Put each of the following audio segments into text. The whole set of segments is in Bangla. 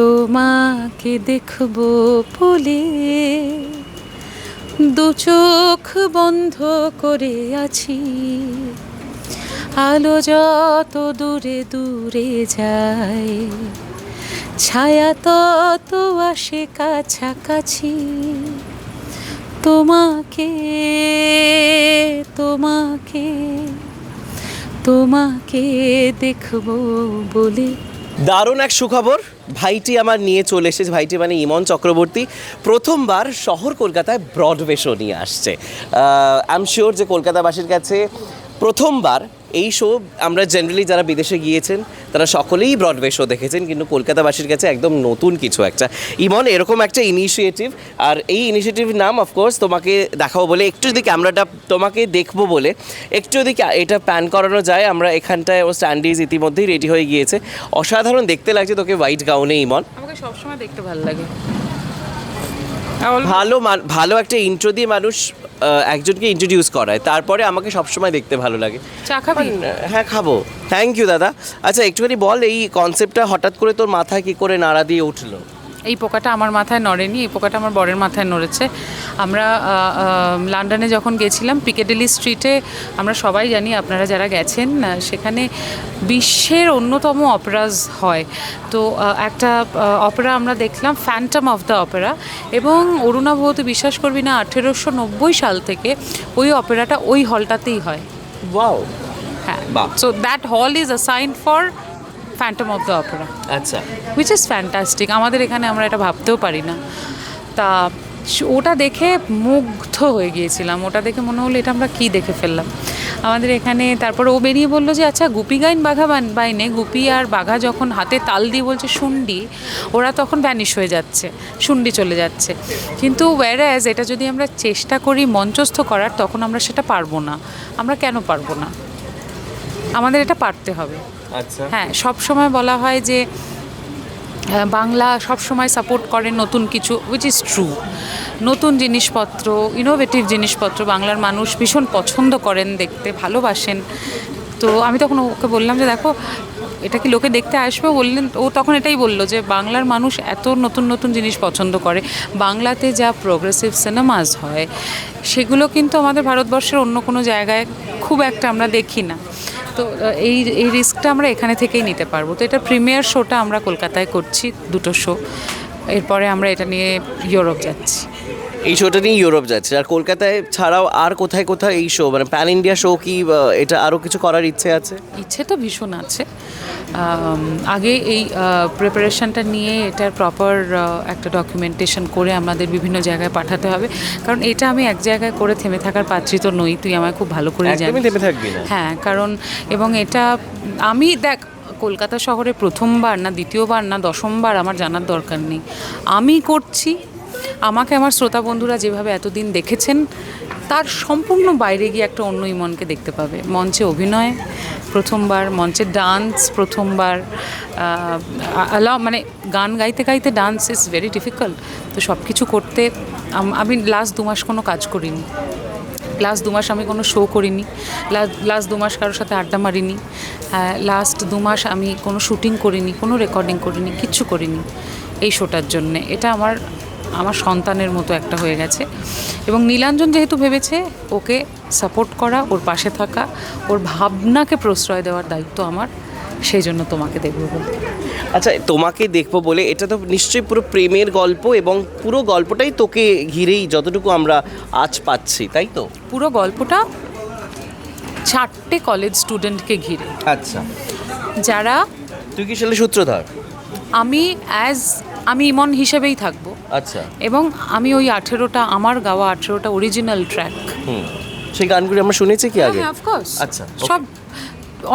তোমাকে দেখব বলে দু চোখ বন্ধ করে আছি। আলো যত দূরে দূরে যায়, ছায়া তত আসে কাছাকাছি। তোমাকে তোমাকে তোমাকে দেখব বলে। দারুণ এক সুখবর। ভাইটি আমার নিয়ে চলে এসেছে। ভাইটি মানে ইমন চক্রবর্তী। প্রথমবার শহর কলকাতায় ব্রডওয়ে শো নিয়ে আসছে। আই এম শিওর যে কলকাতাবাসীর কাছে প্রথমবার এই শো আমরা জেনারেলি যারা বিদেশে গিয়েছেন, তারা সকলেই ব্রডওয়ে শো দেখেছেন, কিন্তু কলকাতাবাসীর কাছে একদম নতুন কিছু একটা। ইমন, এরকম একটা ইনিশিয়েটিভ আর এই ইনিশিয়েটিভ নাম অফকোর্স তোমাকে দেখাবো বলে, একটু যদি ক্যামেরাটা তোমাকে দেখব বলে, একটু যদি এটা প্যান করানো যায়, আমরা এখানটায় ও স্ট্যান্ডিজ ইতিমধ্যেই রেডি হয়ে গিয়েছে। অসাধারণ দেখতে লাগছে তোকে হোয়াইট গাউনে ইমন। আমাকে সবসময় দেখতে ভালো লাগে। ভালো ভালো একটা ইন্ট্রো দিয়ে মানুষ একজনকে ইন্ট্রোডিউস করায়। তারপরে আমাকে সবসময় দেখতে ভালো লাগে। চা খাবি? হ্যাঁ খাব। থ্যাংক ইউ দাদা। আচ্ছা একটুখানি বল এই কনসেপ্টটা হঠাৎ করে তোর মাথায় কি করে নাড়া দিয়ে উঠল? এই পোকাটা আমার মাথায় নড়েনি এই পোকাটা আমার বরের মাথায় নড়েছে। আমরা লন্ডনে যখন গেছিলাম পিকেডেলি স্ট্রিটে আমরা সবাই জানি আপনারা যারা গেছেন সেখানে বিশ্বের অন্যতম অপেরাজ হয়। তো একটা অপেরা আমরা দেখলাম ফ্যান্টাম অফ দ্য অপেরা এবং অরুণা ভৌতি বিশ্বাস করবি না আঠেরোশো নব্বই সাল থেকে ওই অপেরাটা ওই হলটাতেই হয়। ওয়াও হ্যাঁ। So that hall is assigned for phantom of the opera আচ্ছা। উইচ ইজ ফ্যান্টাস্টিক আমাদের এখানে আমরা এটা ভাবতেও পারি না। তা ওটা দেখে মুগ্ধ হয়ে গিয়েছিলাম। ওটা দেখে মনে হলো এটা আমরা কী দেখে ফেললাম। আমাদের এখানে তারপর ও বেরিয়ে বলল যে আচ্ছা গুপি গাইন বাঘা বান- বাইনে। গুপি আর বাঘা যখন হাতে তাল দিয়ে বলছে শুন্ডি ওরা তখন ভ্যানিশ হয়ে যাচ্ছে। শুন্ডি চলে যাচ্ছে। কিন্তু অ্যাজ এটা যদি আমরা চেষ্টা করি মঞ্চস্থ করার তখন আমরা সেটা পারব না। আমরা কেন পারব না? আমাদের এটা পারতে হবে। হ্যাঁ সব সময় বলা হয় যে বাংলা সব সময় সাপোর্ট করে নতুন কিছু উইচ ইজ ট্রু নতুন জিনিসপত্র ইনোভেটিভ জিনিসপত্র বাংলার মানুষ ভীষণ পছন্দ করেন দেখতে, ভালোবাসেন। তো আমি তখন ওকে বললাম যে, দেখো, এটা কি লোকে দেখতে আসবে? বললেন, ও তখন এটাই বলল যে, বাংলার মানুষ এত নতুন নতুন জিনিস পছন্দ করে। বাংলাতে যা প্রোগ্রেসিভ সিনেমাস হয়, সেগুলো কিন্তু আমাদের ভারতবর্ষের অন্য কোনো জায়গায় খুব একটা আমরা দেখি না। তো এই এই রিস্কটা আমরা এখানে থেকেই নিতে পারব। তো এটা প্রিমিয়ার শোটা আমরা কলকাতায় করছি, দুটো শো। এরপরে আমরা এটা নিয়ে ইউরোপ যাচ্ছি। এই শোটা নিয়ে ইউরোপ যাচ্ছে। আর কলকাতায় ছাড়াও আর কোথায় কোথায় এই শো মানে প্যান ইন্ডিয়া শো কি এটা আরও কিছু করার ইচ্ছে আছে? ইচ্ছে তো ভীষণ আছে। আগে এই প্রিপারেশনটা নিয়ে এটার প্রপার একটা ডকুমেন্টেশন করে আমাদের বিভিন্ন জায়গায় পাঠাতে হবে। কারণ এটা আমি এক জায়গায় করে থেমে থাকার পাত্রী তো নই তুই আমায় খুব ভালো করে থাকবি হ্যাঁ কারণ এবং এটা আমি দেখ কলকাতা শহরে প্রথমবার না দ্বিতীয়বার না দশমবার আমার জানার দরকার নেই। আমি করছি আমাকে আমার শ্রোতা বন্ধুরা যেভাবে এতদিন দেখেছেন, তার সম্পূর্ণ বাইরে গিয়ে একটা অন্য ইমনকে দেখতে পাবে। মঞ্চে অভিনয়, প্রথমবার মঞ্চে ডান্স, প্রথমবার আলাও মানে গান গাইতে গাইতে ডান্স ইজ ভেরি ডিফিকাল্ট তো সব কিছু করতে আমি লাস্ট দু মাস কোনো কাজ করিনি। লাস্ট দু মাস আমি কোনো শো করিনি। লাস্ট দু মাস কারোর সাথে আড্ডা মারিনি। লাস্ট দু মাস আমি কোনো শুটিং করিনি, কোনো রেকর্ডিং করিনি, কিচ্ছু করিনি এই শোটার জন্যে। এটা আমার আমার সন্তানের মতো একটা হয়ে গেছে। এবং নীলাঞ্জন যেহেতু ভেবেছে ওকে সাপোর্ট করা ওর পাশে থাকা ওর ভাবনাকে প্রশ্রয় দেওয়ার দায়িত্ব আমার সেই জন্য তোমাকে দেখব বলে। আচ্ছা তোমাকে দেখব বলে এটা তো নিশ্চয়ই পুরো প্রেমের গল্প এবং পুরো গল্পটাই তোকে ঘিরেই যতটুকু আমরা আজ পাচ্ছি তাই তো? পুরো গল্পটা চারটে কলেজ স্টুডেন্টকে ঘিরে। আচ্ছা। যারা তুই কি আসলে সূত্রধর? আমি অ্যাজ আমি ইমন হিসেবেই থাকব। আচ্ছা। এবং আমি ওই আঠেরোটা আমার গাওয়া আঠেরোটা অরিজিনাল ট্র্যাক হুম সেই গানগুলি আমরা শুনেছি কি আগে? অফকোর্স আচ্ছা, সব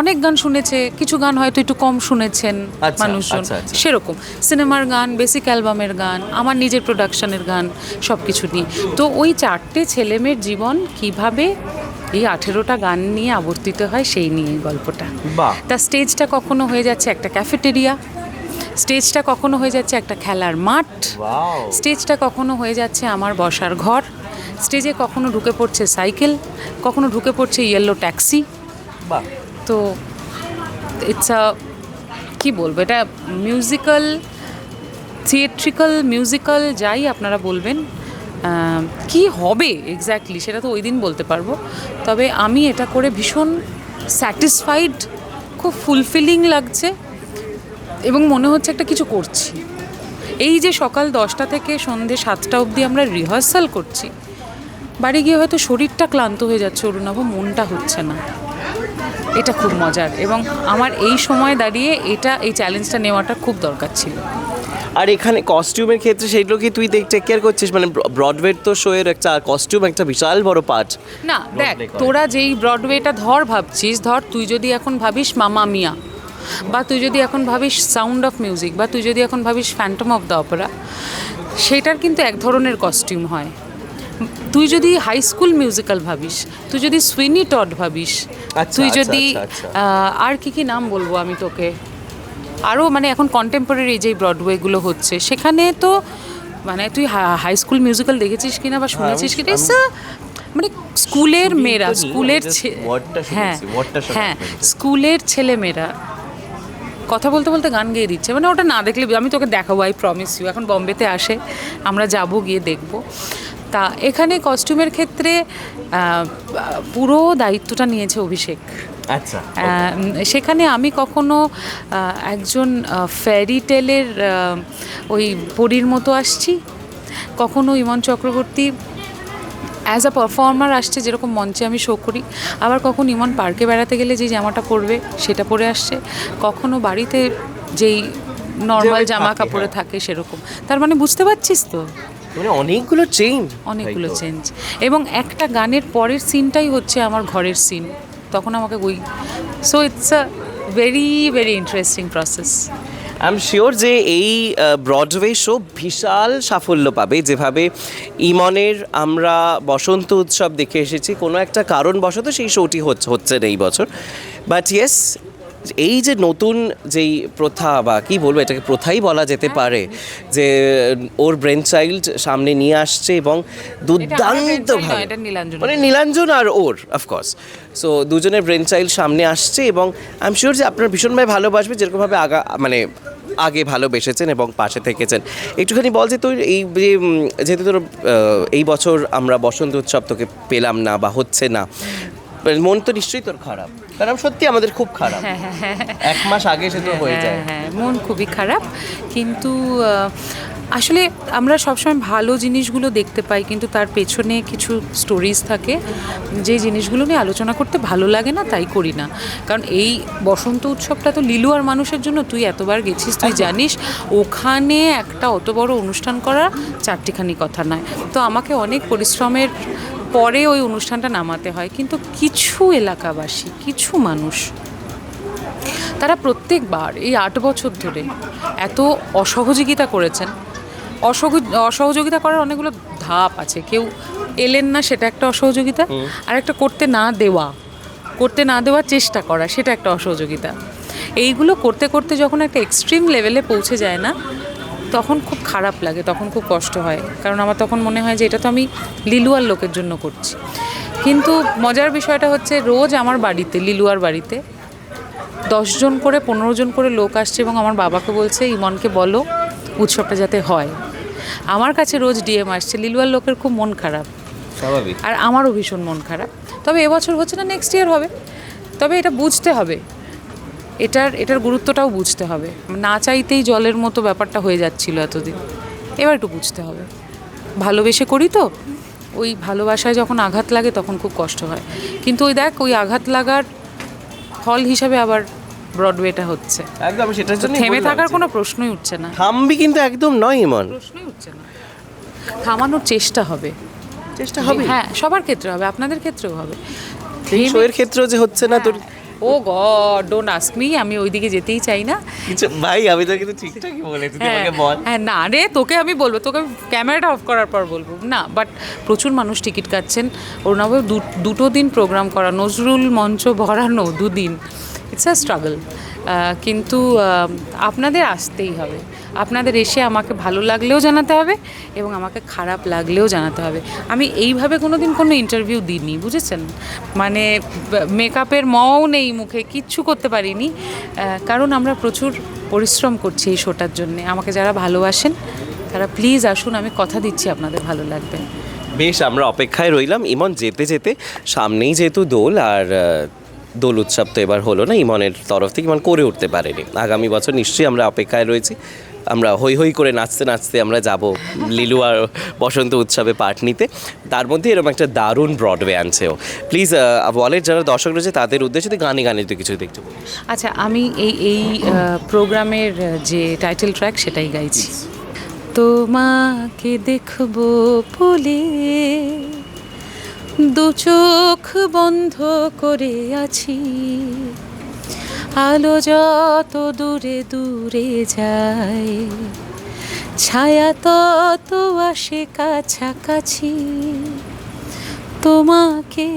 অনেক গান শুনেছে কিছু গান হয়তো একটু কম শুনেছেন আচ্ছা, মানুষজন। আচ্ছা, আচ্ছা। সেরকম। সিনেমার গান বেসিক অ্যালবামের গান আমার নিজের প্রোডাকশনের গান সব কিছু নিয়ে। তো ওই চারটে ছেলেমেয়ের জীবন কীভাবে এই আঠেরোটা গান নিয়ে আবর্তিত হয় সেই নিয়ে এই গল্পটা। বাহ। তা স্টেজটা কখনো হয়ে যাচ্ছে একটা ক্যাফেটেরিয়া স্টেজটা কখনো হয়ে যাচ্ছে একটা খেলার মাঠ। স্টেজটা কখনো হয়ে যাচ্ছে আমার বসার ঘর। স্টেজে কখনো ঢুকে পড়ছে সাইকেল কখনো ঢুকে পড়ছে ইয়েলো ট্যাক্সি তো ইটস আ কি বলব এটা মিউজিক্যাল থিয়েট্রিক্যাল মিউজিক্যাল যাই আপনারা বলবেন কি হবে এক্স্যাক্টলি সেটা তো ওই দিন বলতে পারব। তবে আমি এটা করে ভীষণ স্যাটিসফাইড খুব ফুলফিলিং লাগছে। এবং মনে হচ্ছে একটা কিছু করছি। এই যে সকাল দশটা থেকে সন্ধে সাতটা অবধি আমরা রিহার্সাল করছি বাড়ি গিয়ে হয়তো শরীরটা ক্লান্ত হয়ে যাচ্ছে অরুণাভ মনটা হচ্ছে না। এটা খুব মজার এবং আমার এই সময় দাঁড়িয়ে এটা এই চ্যালেঞ্জটা নেওয়াটা খুব দরকার ছিল। আর এখানে কস্টিউমের ক্ষেত্রে সেগুলো কি তুই টেক কেয়ার করছিস? মানে ব্রডওয়ের তো শো এর একটা কস্টিউম একটা বিশাল বড় পার্ট না দেখ তোরা যেই ব্রডওয়েটা ধর ভাবছিস ধর তুই যদি এখন ভাবিস মামা মিয়া বা তুই যদি এখন ভাবিস সাউন্ড অফ মিউজিক বা তুই যদি এখন ভাবিস ফ্যান্টম অফ দ্য অপেরা সেটার কিন্তু এক ধরনের কস্টিউম হয়। তুই যদি হাই স্কুল মিউজিক্যাল ভাবিস তুই যদি সুইনি টড ভাবিস আচ্ছা, তুই আচ্ছা, যদি আচ্ছা, আর কি কি নাম বলব আমি তোকে? আরও মানে এখন কন্টেম্পোরারি যেই ব্রডওয়েগুলো হচ্ছে সেখানে তো মানে তুই হাই স্কুল মিউজিক্যাল দেখেছিস কিনা বা শুনেছিস কিনা? হ্যাঁ, It's a- মানে স্কুলের মেয়েরা স্কুলের হ্যাঁ হ্যাঁ স্কুলের ছেলে মেয়েরা কথা বলতে বলতে গান গেয়ে দিচ্ছে। মানে ওটা না দেখলে আমি তোকে দেখাবো আই প্রমিস ইউ এখন বম্বেতে আসে আমরা যাব গিয়ে দেখব। তা এখানে কস্টিউমের ক্ষেত্রে পুরো দায়িত্বটা নিয়েছে অভিষেক। আচ্ছা সেখানে আমি কখনো একজন ফ্যারি টেলের ওই পরীর মতো আসছি। কখনো Imon Chakraborty as a performer আসছে যেরকম মঞ্চে আমি শো করি আবার কখন ইমন পার্কে বেড়াতে গেলে যে জামাটা পরবে সেটা পরে আসছে। কখনো বাড়িতে যেই নর্মাল জামা কাপড়ে হ্যাঁ। থাকে সেরকম। তার মানে বুঝতে পারছিস তো? মানে অনেকগুলো চেঞ্জ অনেকগুলো চেঞ্জ এবং একটা গানের পরের সিনটাই হচ্ছে আমার ঘরের সিন তখন আমাকে ওই so it's a very very interesting process I am sure যে এই ব্রডওয়ে শো বিশাল সাফল্য পাবে। যেভাবে ইমনের আমরা বসন্ত উৎসব দেখে এসেছি কোনো একটা কারণবশত সেই শোটি হচ্ছে হচ্ছে না এই বছর। বাট ইয়েস এই যে নতুন যেই প্রথা বা কি বলব এটাকে প্রথাই বলা যেতে পারে যে ওর ব্রেন চাইল্ড সামনে নিয়ে আসছে এবং দুর্দান্ত। মানে নীলাঞ্জন আর ওর অফকোর্স সো দুজনের ব্রেন চাইল্ড সামনে আসছে এবং আই এম শিওর যে আপনার ভীষণভাবে ভালোবাসবে যেরকমভাবে আগা মানে আগে ভালোবেসেছেন এবং পাশে থেকেছেন। একটুখানি বল যে তোর এই যে যেহেতু তোর এই বছর আমরা বসন্ত উৎসব তোকে পেলাম না বা হচ্ছে না মন তো নিশ্চয়ই তোর খারাপ। কারণ সত্যি আমাদের খুব খারাপ। এক মাস আগে সে তো হয়ে যায়। হ্যাঁ হ্যাঁ মন খুবই খারাপ। কিন্তু আসলে আমরা সবসময় ভালো জিনিসগুলো দেখতে পাই কিন্তু তার পেছনে কিছু স্টোরিজ থাকে। যে জিনিসগুলো নিয়ে আলোচনা করতে ভালো লাগে না তাই করি না। কারণ এই বসন্ত উৎসবটা তো লিলু আর মানুষের জন্য তুই এতবার গেছিস তুই জানিস ওখানে একটা অত বড় অনুষ্ঠান করা চারটিখানি কথা নয়। তো আমাকে অনেক পরিশ্রমের পরে ওই অনুষ্ঠানটা নামাতে হয় কিন্তু কিছু এলাকাবাসী কিছু মানুষ তারা প্রত্যেকবার এই আট বছর ধরে এত অসহযোগিতা করেছেন। অসহযোগিতা করার অনেকগুলো ধাপ আছে। কেউ এলেন না সেটা একটা অসহযোগিতা। আর একটা করতে না দেওয়া। করতে না দেওয়ার চেষ্টা করা সেটা একটা অসহযোগিতা। এইগুলো করতে করতে যখন একটা এক্সট্রিম লেভেলে পৌঁছে যায় না তখন খুব খারাপ লাগে তখন খুব কষ্ট হয়। কারণ আমার তখন মনে হয় যে এটা তো আমি লিলুয়ার লোকের জন্য করছি। কিন্তু মজার বিষয়টা হচ্ছে রোজ আমার বাড়িতে লিলুয়ার বাড়িতে দশজন করে পনেরো জন করে লোক আসছে এবং আমার বাবাকে বলছে ইমনকে বলো উৎসবটা যাতে হয়। আমার কাছে রোজ ডিএম আসছে। লিলুয়ার লোকের খুব মন খারাপ। স্বাভাবিক। আর আমারও ভীষণ মন খারাপ। তবে এবছর হচ্ছে না নেক্সট ইয়ার হবে। তবে এটা বুঝতে হবে। এটার এটার গুরুত্বটাও বুঝতে হবে। না চাইতেই জলের মতো ব্যাপারটা হয়ে যাচ্ছিল এতদিন। এবার একটু বুঝতে হবে। ভালোবেসে করি তো। ওই ভালোবাসায় যখন আঘাত লাগে তখন খুব কষ্ট হয়। কিন্তু ওই দেখ ওই আঘাত লাগার ফল হিসাবে আবার ব্রডওয়েটা হচ্ছে। একদম সেটার জন্য থেমে থাকার কোনো প্রশ্নই উঠছে না। থামবি কিন্তু একদম নয় ইমন। প্রশ্নই উঠছে না। থামানোর চেষ্টা হবে। চেষ্টা হবে? হ্যাঁ সবার ক্ষেত্রে হবে আপনাদের ক্ষেত্রেও হবে। এই শোয়ের ক্ষেত্রেও যে হচ্ছে না তোর oh god don't ask me আমি ওইদিকে যেতেই চাই না। কিছু ভাই আমি তো কিন্তু ঠিকঠাকই বলেছি তুই আমাকে বল। হ্যাঁ না রে তোকে আমি বলব তোকে ক্যামেরাটা অফ করার পর বলব। না বাট প্রচুর মানুষ টিকিট কাটছেন। অরুণাভ দুটো দিন প্রোগ্রাম করা নজরুল মঞ্চ ভরানো দুদিন। ইটস আ স্ট্রাগল কিন্তু আপনাদের আসতেই হবে। আপনাদের এসে আমাকে ভালো লাগলেও জানাতে হবে এবং আমাকে খারাপ লাগলেও জানাতে হবে। আমি এইভাবে কোনো দিন কোনো ইন্টারভিউ দিইনি, বুঝেছেন? মানে মেকআপের মও নেই মুখে, কিচ্ছু করতে পারিনি। কারণ আমরা প্রচুর পরিশ্রম করছি এই শোটার জন্য। আমাকে যারা ভালোবাসেন, তারা প্লিজ আসুন, আমি কথা দিচ্ছি, আপনাদের ভালো লাগবে। বেশ, আমরা অপেক্ষায় রইলাম। ইমন, যেতে যেতে সামনেই যেহেতু দোল, আর দোল উৎসব তো এবার হলো না ইমনের তরফ থেকে ইমন করে উঠতে পারেনি। আগামী বছর নিশ্চয়ই আমরা অপেক্ষায় রয়েছি। আমরা হই হই করে নাচতে নাচতে আমরা যাব লিলু আর বসন্ত উৎসবে পাঠ নিতে। তার মধ্যে এরকম একটা দারুণ ব্রডওয়ে আনছেও। প্লিজ ওয়ালের যারা দর্শক রয়েছে তাদের উদ্দেশ্যে তুই গানে গানে তো কিছু দেখতে আচ্ছা আমি এই এই প্রোগ্রামের যে টাইটেল ট্র্যাক সেটাই গাইছি। তোমাকে দেখব বলে দু চোখ বন্ধ করে আছি। আলো যত দূরে দূরে যায়, ছায়া তত আসে কাছাকাছি। তোমাকে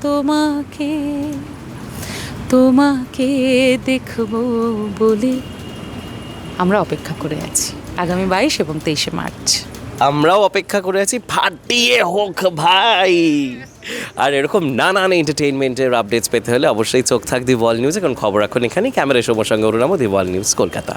তোমাকে তোমাকে দেখব বলে আমরা অপেক্ষা করে আছি আগামী বাইশ এবং তেইশে মার্চ। আমরাও অপেক্ষা করে আছি। ফাটিয়ে হোক ভাই। আর এরকম নানান এন্টারটেইনমেন্টের আপডেটস পেতে হলে অবশ্যই চোখ থাক দি ওয়াল নিউজ এখন খবর এখন এখানে ক্যামেরা সময় সঙ্গে অরুণাম দি বল নিউজ কলকাতা।